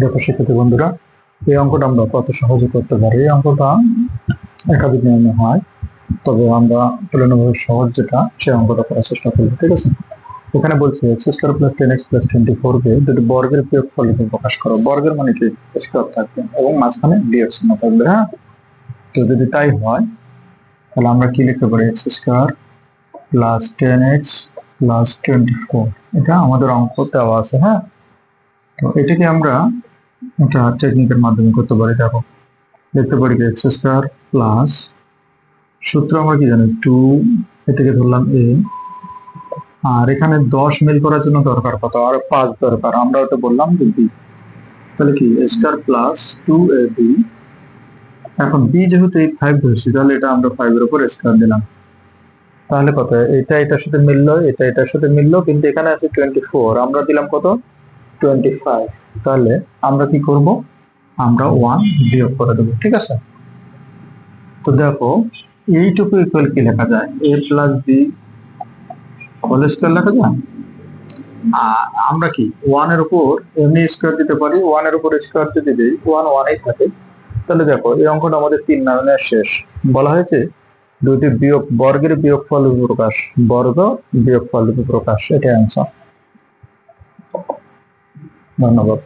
দেখো শিক্ষার্থী বন্ধুরা, এই অঙ্কটা আমরা কত সহজে করতে পারি? এই অঙ্কটা একাধিক নিয়মে হয়, তবে আমরা তুলনাভাবে সহজ যেটা, সেই অঙ্কটা করার চেষ্টা করব, ঠিক আছে? এখানে বলছে x square plus ten x plus twenty four কে যদি বর্গের বিয়োগ ফল প্রকাশ করো। বর্গের মানে কি? স্কোয়ার থাকবে এবং মাঝখানে বিয়োগ না থাকবে হ্যাঁ? তো যদি তাই হয়, তাহলে আমরা কি লিখতে পারি? X square plus ten x plus twenty four এটা আমাদের অঙ্ক দেওয়া আছে হ্যাঁ? তো এটাকে আমরা একটা টেকনিকের মাধ্যমে করতে পারি। দেখো, দেখতে পারি এক্স স্কোয়ার প্লাস সূত্র আমরা কি জানি? টু এটাকে ধরলাম এ আর এখানে দশ মিল করার জন্য দরকার কত? আর পাঁচ দরকার। আমরা ওটা বললাম যে বি তাহলে কি? Square plus two a b এখন বি যেহেতু এই ফাইভ ধরছি, তাহলে এটা আমরা ফাইভের উপর স্কোয়ার দিলাম। তাহলে কত? এটা এটার সাথে মিললো, এটা এটার সাথে মিললো, কিন্তু এখানে আছে টোয়েন্টি ফোর আমরা দিলাম কত? টোয়েন্টি ফাইভ তাহলে আমরা কি করব? আমরা ওয়ান বিয়োগ করে দেবো, ঠিক আছে? তো দেখো, এইটুকু ইকুয়াল কি লেখা যায়? A plus b whole square লেখা যায়? আমরা কি ওয়ানের উপর এমনি স্কোয়ার দিতে পারি উপর স্কোয়ার যদি দিই ওয়ান ওয়ানেই থাকে। তাহলে দেখো, এই অঙ্কটা আমাদের তিন নয়নের শেষ। বলা হয়েছে দুটি বিয়োগ, বর্গের বিয়োগ ফল প্রকাশ বর্গ বিয়োগ ফল প্রকাশ এটাই অ্যান্সার ধন্যবাদ।